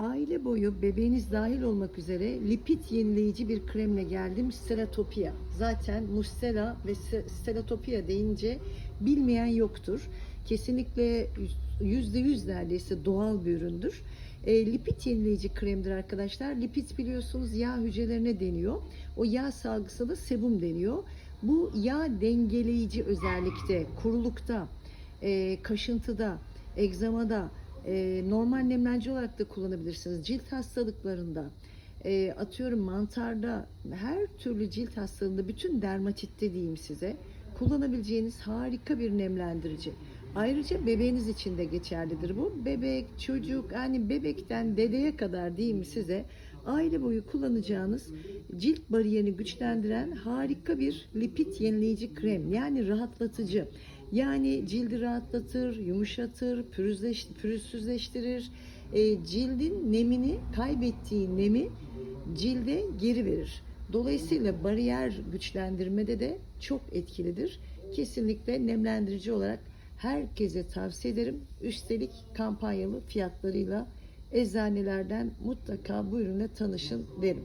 Aile boyu bebeğiniz dahil olmak üzere lipid yenileyici bir kremle geldim. Steratopia. Zaten Mustela ve Steratopia deyince bilmeyen yoktur. Kesinlikle yüzde yüz neredeyse doğal bir üründür. E, lipid yenileyici kremdir arkadaşlar. Lipid biliyorsunuz yağ hücrelerine deniyor. O yağ salgısı da sebum deniyor. Bu yağ dengeleyici özellikte kurulukta, e, kaşıntıda, egzamada, e, normal nemlendirici olarak da kullanabilirsiniz. Cilt hastalıklarında, e, atıyorum mantarda, her türlü cilt hastalığında, bütün dermatitte diyeyim size kullanabileceğiniz harika bir nemlendirici. Ayrıca bebeğiniz için de geçerlidir bu. Bebek, çocuk, yani bebekten dedeye kadar diyeyim size aile boyu kullanacağınız cilt bariyerini güçlendiren harika bir lipid yenileyici krem. Yani rahatlatıcı. Yani cildi rahatlatır, yumuşatır, pürüzleş, pürüzsüzleştirir. E, cildin nemini, kaybettiği nemi cilde geri verir. Dolayısıyla bariyer güçlendirmede de çok etkilidir. Kesinlikle nemlendirici olarak herkese tavsiye ederim. Üstelik kampanyalı fiyatlarıyla eczanelerden mutlaka bu ürüne tanışın derim.